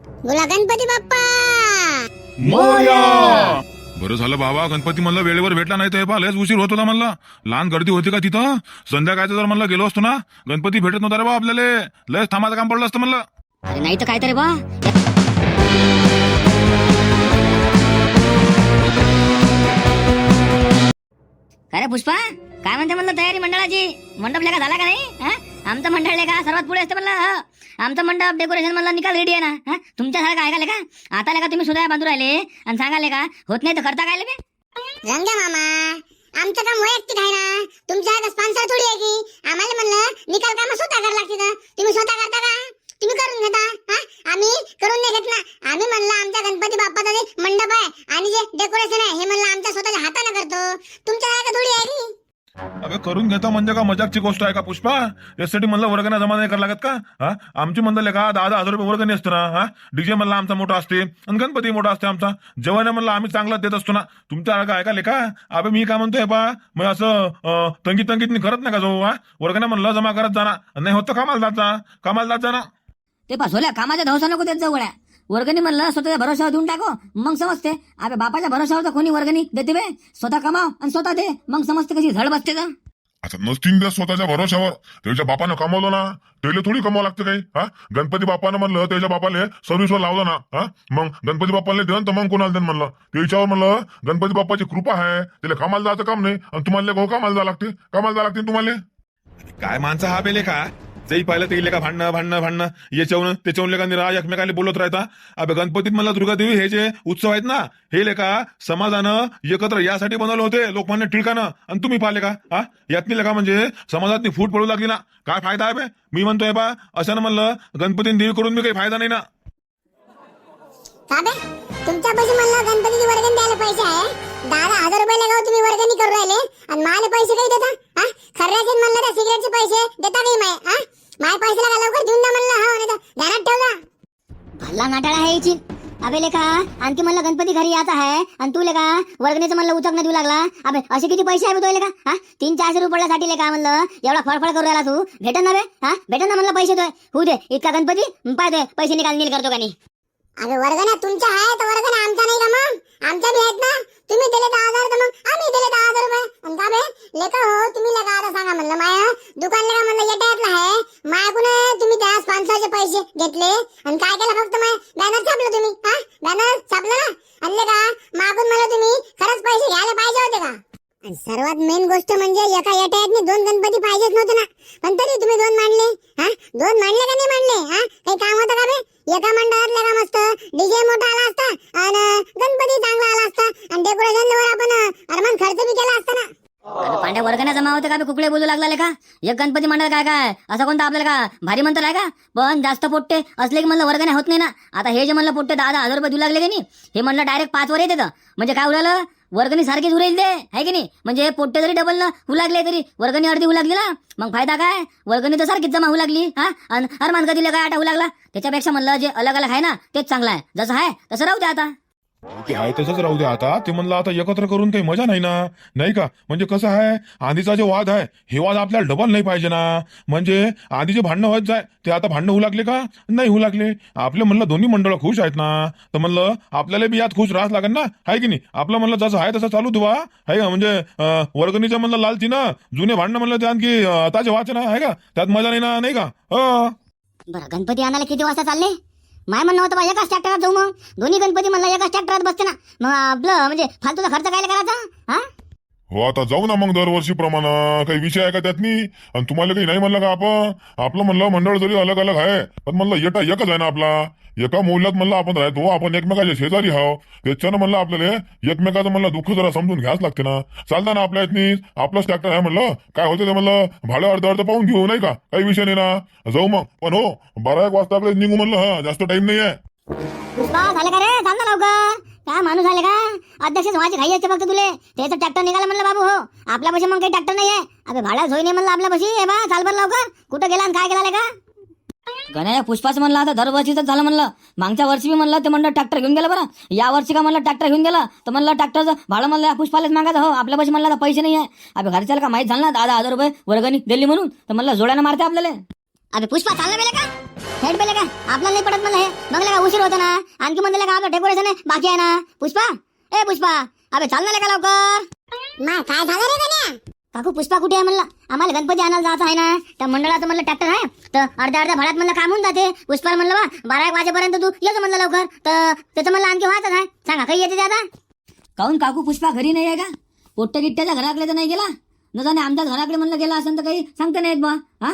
बोला गणपती बाप्पा! मोया! बरं झालं बाबा गणपती म्हणलं वेळेवर भेटला नाही तर लयच उशीर होत होता म्हणलं. लहान गर्दी होती का तिथं? संध्याकाळचं जर म्हणलं गेलो असतो ना गणपती भेटत नव्हता रे बा आपल्याला. लयच थांबायचं काम पडलं असतं म्हणलं. अरे नाही तर काय तरी बा. काय रे पुष्पा काय म्हणते म्हणलं तयारी मंडळाची? मंडप लेखा झाला का नाही? हा? आमचं मंडळ का? सर्वात पुढे असते म्हणलं आमचं मंडप डेकोरेशन म्हणलं निकाल रेडी आहे ना तुमच्या सारखं ऐकाले का आता का तुम्ही सुद्धा बांधू राहिले आणि सांगाले का होत नाही तर करता काय लेखे रंगा मामा आमचं काम वैयक्तिक आहे ना. तुमच्या स्पॉन्सर थोडी आहे की? आम्हाला म्हणलं निकाल काम स्वतः करायला लागते ना तुम्ही स्वतः करता का? तुम्ही करून घेता हा? आम्ही करून नाही घेत ना. आम्ही म्हणलं आमच्या गणपती बाप्पाचा जे मंडप आहे आणि जे डेकोरेशन आहे हे म्हणलं आमच्या स्वतःच्या करून घेता म्हणजे का मजाकची गोष्ट आहे का पुष्पा? यासाठी म्हणलं वर्गाने जमा नाही करायला लागत का? हा? आमची म्हणलं का दहा दहा हजार रुपये वर्गणी असतो ना हा? डीजे म्हणला आमचा मोठा असते आणि गणपती मोठा असते आमचा. जेवण म्हणलं आम्ही चांगला देत असतो ना. तुमच्या काय का लेखा? अबे मी काय म्हणतोय बा? मग असं तंगी तंगीत करत नाही का जाऊ हा? वर्गाने म्हणलं जमा करत जाणार. नाही होत कामाला जात कामाला जात जा ना ते पासोल्या कामाच्या धवसा नको देत जवळ वर्गणी म्हणलं स्वतःच्या भरोशावर देऊन टाको मग समजते. अबे बापाच्या भरोशावर तर कोणी वर्गणी देते बे. स्वतः कमाव आणि स्वतः दे मग समजते कशी झड बसते का आता नसतील स्वतःच्या भरोशावर त्याच्या बापानं कमावलं ना त्याला थोडी कमावं लागतं काही हा? गणपती बापानं म्हणलं त्याच्या बापाले सर्व्हिसवर लावलं ना हा? मग गणपती बाप्पाला देन तर मग कोणाला देन म्हणलं? त्याच्यावर म्हणलं गणपती बाप्पाची कृपा आहे त्याला कामाला जायचं काम नाही आणि तुम्हाला हो कामाला जावं लागते. कामाला जावं लागते तुम्हाला? काय माणसं हा बेले का तेही पाहिलं ते का भांडणं भांडणं भांडणं. याच्यावर त्याच्यावरून लेखा निरा एकमेकाला बोलत राहता. अबे गणपतीत मला दुर्गादेवी हे जे उत्सव आहेत ना हे लेखा समाजानं एकत्र यासाठी बनवले होते लोकमान्य टिळकानं. आणि तुम्ही पाहिले का हा? यातनी लेखा म्हणजे समाजातनी फूट पडू लागली ना. काय फायदा आहे बे? मी म्हणतोय बा असं म्हणलं गणपतीने देवी करून मी काही फायदा नाही ना. साबे तुमच्या पैसे म्हणलं गणपतीची वर्गणी द्यायला पैसे आहे. दहा हजार रुपये लगाव तुम्ही वर्गणी करू राहिले. आणि पैसे काही देता? हा? म्हणलं त्या सिगरेटचे पैसे देता नाही माय हा? माय पैसे लगा लवकर देऊन द्या म्हणलं हा नाही ध्यानात ठेवला. भल्ला नाटाळा आहे याची अबे लेका आणखी म्हणलं गणपती घरी याचा आहे. आणि तू लेका वर्गणीचं म्हणलं उचक देऊ लागला. अबे असे किती पैसे आहे तो लेका? हा? तीन चारशे रुपयासाठी लेका म्हणलं. एवढा फळफळ करू राहिला तू. भेटन ना बे? हा? भेटन ना म्हणलं पैसे तो होऊ दे इतका गणपती? पाहतोय पैसे निकाल नील करतो का नाही? अरे वर्गण्या तुमच्या आहे तर वर्गण्या आमच्या नाही का मग? आमच्या बी आहेत ना? तुम्ही दिले दहा हजार तर मग आम्ही दिले दहा हजार रुपये आणि का बे? लेका हो तुम्ही लेका आता सांगा म्हणलं माया दुकान लेका म्हणलं येटायतलं आहे. मायाकून तुम्ही त्या स्पॉन्सरचे पैसे घेतले. आणि काय केलं फक्त माय? बॅनर छापलं तुम्ही हा? बॅनर छापलं ना? आणि लेका मागून मला तुम्ही खरंच पैसे घ्यायला पाहिजे होते का? आणि सर्वात मेन गोष्ट म्हणजे एका येटायतने दोन गणपती पाहिजेच नव्हते ना. पण तरी तुम्ही दोन मांडले हा? दोन मांडले का नाही मांडले हा? काही काम होतं का बे? एका मंडळात लेका मस्त डीजे मोठा आला असता आणि गणपती चांगला आला असता आणि डेकोरेशन वर आपण अरमान खर्च बी केला असता ना वर्गाने जमा होते का? कुकडे बोलू लागला का? एक गणपती मंडळ काय काय? असं कोणतं आपल्याला का भारी म्हणतं आहे का? पण जास्त पोट्टे असले की म्हणलं वर्गाने होत नाही ना. आता हे जे म्हणलं पोट्टे दहा दहा हजार रुपये देऊ लागले की नाही हे म्हणलं डायरेक्ट पाच वर येते तर. म्हणजे काय उडालं वर्गणी सारखीच उरेल ते. आहे की नाही? म्हणजे पोट्टे जरी डबल ना होऊ लागले तरी वर्गणी अर्धी होऊ लागली ना. मग फायदा काय? वर्गणी तर सारखीच जमा होऊ लागली हा? हर हरमान कधी काय आटा होऊ लागला? त्याच्यापेक्षा म्हणलं जे अलग अलग आहे ना तेच चांगलं आहे. जसं आहे तसं राहू दे आता. ते आहे तसंच राहू दे आता. ते म्हणलं आता एकत्र करून काही मजा नाही ना? नाही का? म्हणजे कसं आहे आधीचा जो वाद आहे हे वाद आपल्याला डबल नाही पाहिजे ना. म्हणजे आधी जे भांडणं होत जाय ते आता भांडणं होऊ लागले का? नाही होऊ लागले. आपले म्हणलं दोन्ही मंडळ खुश आहेत ना. तर म्हणलं आपल्याला बी यात खुश राहत लागेल ना? आहे की नाही? आपलं म्हणलं जसं आहे तसं चालू ठेवा. आहे का? म्हणजे वर्गणीचं म्हणलं लालची ना. जुने भांडणं म्हणलं ते आणखी ताजे वाच ना. आहे का? त्यात मजा नाही ना? नाही का? गणपती आणायला किती वाजता चालले? माय म्हणणं होतं बा एकाच ट्रॅक्टरात जाऊ मग. दोन्ही गणपती म्हणलं एकाच ट्रॅक्टरात बसते ना. मग आपलं म्हणजे फालतूचा खर्च काय करायचा? हा? हो आता जाऊ ना मग दरवर्षीप्रमाणे काही विषय आहे का त्यातनी? आणि तुम्हाला काही नाही म्हणलं का आपण? आपलं म्हणलं मंडळ जरी अलग अलग आहे पण म्हणलं एका एकच आहे ना आपला. एका मौल्यात म्हणलं आपण राहतो आपण एकमेकाच्या शेजारी हाव त्याच्यानं म्हणलं आपल्याला एकमेकाचं म्हणलं दुःख जरा समजून घ्याच लागते ना. चालता ना आपल्या यातनी? आपलंच ट्रॅक्टर आहे म्हणलं. काय होतं ते म्हणलं? भाडं अर्ध अर्ध पाहून घेऊ नाही का? काही विषय नाही ना. जाऊ मग. पण हो बारा एक वाजता आपल्याला निघू म्हणलं हा. जास्त टाइम नाही आहे का काय माणूस आले का? अध्यक्ष व्हायची घाई यायचे फक्त तुले. त्याचं ट्रॅक्टर निघाला म्हणलं बाबू हो. आपल्यापाशी मग काही ट्रॅक्टर नाही आहे अबे भाडा झोई नाही म्हणलं आपल्यापाशी. हे बा चाल बरं लवकर. कुठं गेला आणि काय गेला का गण्या पुष्पाचं म्हणलं आता दरवर्षीच झालं म्हणलं. मागच्या वर्षी मी म्हणलं ते म्हणलं ट्रॅक्टर घेऊन गेलं बरं. या वर्षी का म्हणलं ट्रॅक्टर घेऊन गेला? तर म्हणलं ट्रॅक्टरचं भाडं म्हणलं या पुष्पालाच मागायचं. हो आपल्यापाशी म्हणलं आता पैसे नाही आहे अबे घरच्याला का माहीत झालं ना दहा हजार रुपये वर्गणी दिली म्हणून? तर म्हणलं जोड्यानं मारते आपल्याला. अबे पुष्पा चाललं का हेड बेले का? आपल्याला नाही पडत मला हे. मग का उशीर होता ना. आणखी म्हणलं का आपलं डेकोरेशन आहे. बाकी आहे ना. पुष्पा? ए पुष्पा. अबे चाल ना का लवकर. मा काय झालं रे गण्या? काकू पुष्पा कुठे आहे म्हणलं? आम्हाला गणपती आणायला जायचं आहे ना. त्या मंडळाचं म्हणलं ट्रॅक्टर आहे. तर अर्ध्या अर्ध्या भाड्यात म्हणलं काम होऊन जाते. पुष्पा म्हणलं बा बारा एक वाजेपर्यंत तू येतो म्हणलं लवकर. तर त्याचं म्हणलं आणखी व्हायचं आहे. सांगा काही येते ते आता? काहून काकू पुष्पा घरी नाही आहे का? पोट्ट गिट्ट्याच्या घराकडे तर नाही गेला? न जाणे आमच्याच घराकडे म्हणलं गेला असं तर काही सांगता नाहीत बा हा?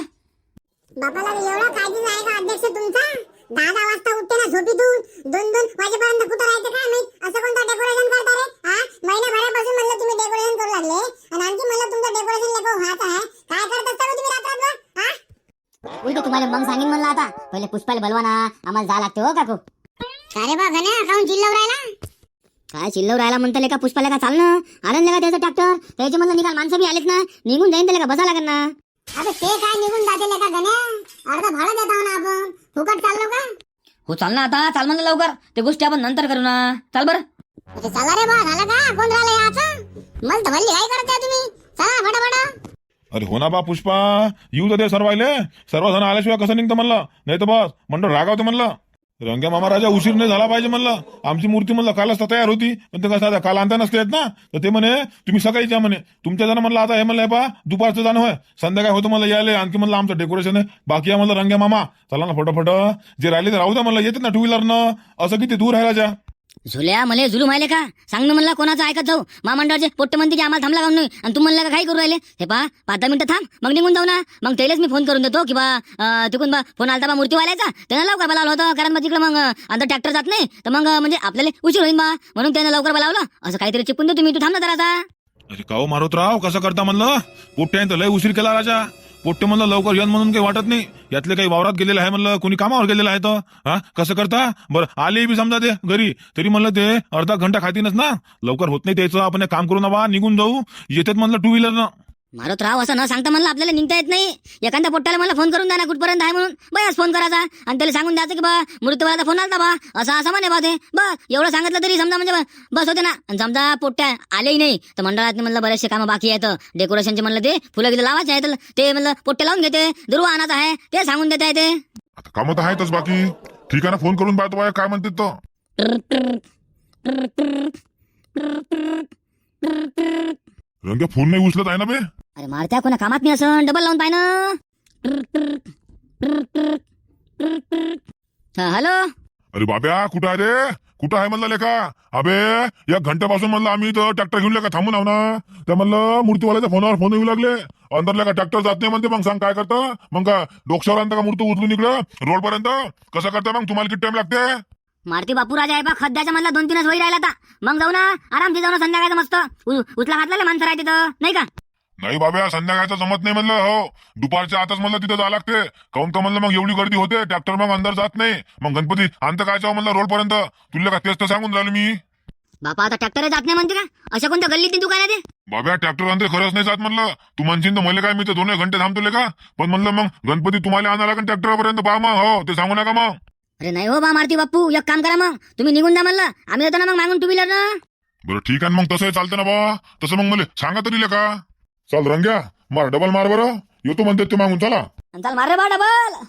बापाला एवढा काळजी आहे का अध्यक्ष तुमचा दहा दहा वाजता उठते ना झोपीतून दोन दोन वाजेपर्यंत कुठं राहायचं काय माहीत असं कोणतं डेकोरेशन करता रे हा महिन्याभरापासून म्हणलं तुम्ही डेकोरेशन करू लागले आणि आणखी म्हणलं तुमचं डेकोरेशन लेखो व्हायचं आहे काय करत असता हो तुम्ही रात्रभर हा उलट तुम्हाला मग सांगेन म्हणलं आता पहिले पुष्पाला बलवा ना आम्हाला जा लागते हो काकू. का रे बा गण्या काऊन चिल्लव राहिला काय चिल्लव राहायला म्हणता का पुष्पाला का चालणं? आनंद का त्याचं ट्रॅक्टर त्याचे म्हणलं निघाल माणसं बी आलेत ना. निघून जाईन त्याला का बसा लागेल ना. अबे ते काय निघून जाते का गण्या अर्ध भाडं देत आहो ना आपण. फुकट चाललो का? हो चाल ना आता. चाल म्हणलं लवकर. ते गोष्टी आपण नंतर करू ना. चाल बरं. म्हणजे चला रे बा झालं का? कोण राहिलं याचं? मला तर भल्ली काय करत आहे तुम्ही. चला फटाफट. अरे हो ना बा पुष्पा. येऊ तर दे सर्वायले. सर्वजण आल्याशिवाय कसं निघतं म्हणलं? नाही तर बस. मंडळ रागावते म्हणलं. रंग्या मामा राजा उशीर नाही झाला पाहिजे म्हणलं. आमची मूर्ती म्हणलं कालच तर तयार होती. पण ते कसं काल आणता नसते येत ना. तर ते म्हणे तुम्ही सकाळीच या म्हणे. तुमच्या जण म्हणलं आता हे म्हणलं पा दुपारचं जाणं होय. संध्याकाळ होतं मला यायला. आणखी म्हणलं आमचं डेकोरेशन आहे. बाकी आहे म्हणलं रंग्या मामा. चला ना फटाफट. जे राहिले ते राहू द्या म्हणलं. येते ना टू व्हीलरनं असं किती दूर आहे राजा? झुल्या मला जुलूम माहिले का? सांग ना म्हणलं कोणाचं ऐकत जाऊ? महामंडळाचे पोट्ट म्हणते की आम्हाला थांबला का नाही आणि तू म्हणलं का काय करू राहिले? हे पा पाच दहा मिनिटं थांब मग निघून जाऊ ना. मग त्यालाच मी फोन करून देतो की बा तिकून तिकडून बा फोन आलता बा मूर्तीवाल्याचा. त्यानं लवकर बोलावलं होतं कारण मग तिकडे मग आता ट्रॅक्टर जात नाही. तर मग म्हणजे आपल्याला उशीर होईल बा. म्हणून त्यानं लवकर बोलावलं असं काहीतरी चिपून दे तुम्ही तू थांब ना जरा अरे काहो मारुतराव कसं करता म्हणलं? पोट्ट्याने तर लय उशीर केला राजा. पोट्टे म्हणलं लवकर येऊन म्हणून काही वाटत नाही. यातले काही वावरात गेलेलं आहे म्हणलं कोणी कामावर गेलेलं आहे तर? हा? कसं करता? बरं आले बी समजा ते घरी. तरी म्हणलं ते अर्धा घंटा खातीनच ना. लवकर होत नाही त्याचं. आपण एक काम करू ना बा निघून जाऊ. येतात म्हणलं टू व्हीलरनं मारत राव असं न सांगता म्हणलं आपल्याला निघता येत नाही एखाद्या पोट्टाला मला फोन करून द्या ना कुठपर्यंत आहे म्हणून बस फोन करायचा आणि त्याला सांगून द्यायचं की बा मृत्यूवाला फोन आलता बा असं असं म्हणे बा ते बस एवढं सांगितलं तरी समजा म्हणजे बस होते ना आणि समजा पोट्ट्या आलेही नाही तर मंडळात म्हणलं बरेचसे कामं बाकी आहेत डेकोरेशनचे म्हणलं ते फुलं गिलं लावायचे आहेत ते म्हणलं पोट्टे लावून घेते दुर्वा आणायचं आहे ते सांगून देता येते कामं तर आहेतच बाकी ठीक आहे ना फोन करून पाहतो बाया काय म्हणतात तर रंग्या फोन नाही उचलत आहे ना बे? अरे मारत्या कोणा कामात नाही असं डबल लावून पाय ना. हॅलो? अरे बाब्या कुठं आहे रे? कुठं आहे म्हणलं लेखा अबे या घंट्यापासून म्हणलं आम्ही इथं ट्रॅक्टर घेऊन लेखा थांबून आहो ना. त्या म्हणलं मूर्तीवाल्याच्या फोनावर फोन येऊ लागले. अंदर लेखा ट्रॅक्टर जात नाही म्हणते मग सांग काय करतं? मग का डोक्षावर आणता का मूर्ती उचलून इकडं? रोड पर्यंत कसं करता मग? तुम्हाला किती टाइम लागते? मारुती बापू राजा आहे बा मधला दोन तीनच वही राहिला आता. मग जाऊ ना आरामशी जाऊ ना संध्याकाळचं मस्त. उचला घातलेले माणसं राहते नाही का? नाही बाब्या संध्याकाळचं जमत नाही म्हणलं हो. दुपारच्या आताच म्हणलं तिथं जावं लागते. काऊन का म्हणलं मग एवढी गर्दी होते ट्रॅक्टर मग अंदर जात नाही. मग गणपती आणतं काय चाव म्हणलं रोड पर्यंत? तुला का तेच तर सांगून राहिलो मी. बापा आता ट्रॅक्टर जात नाही म्हणते का? अशा कोणत्या गल्लीत दुकान आहे ते? बाब्या ट्रॅक्टर आणते खरंच नाही जात म्हणलं. तू म्हणशील तर मला काय मी तर दोन एक घंटे थांबतो का? पण म्हणलं मग गणपती तुम्हाला आणायला लागेल ट्रॅक्टरपर्यंत. पहा मग हो ते सांगू नका मग. अरे नाही हो बा मारुती बापू एक काम करा मग. तुम्ही निघून जा म्हणलं. आम्ही येतो ना मग मागून. टू व्हीलर ना बरं ठीक आहे ना मग. तसंही चालतं ना बा. तसं मग मला सांगा तरी का चाल रंग्या. मार डबल मार बरं. येतो म्हणते ते मागून. चला. चाल मारे बा डबल.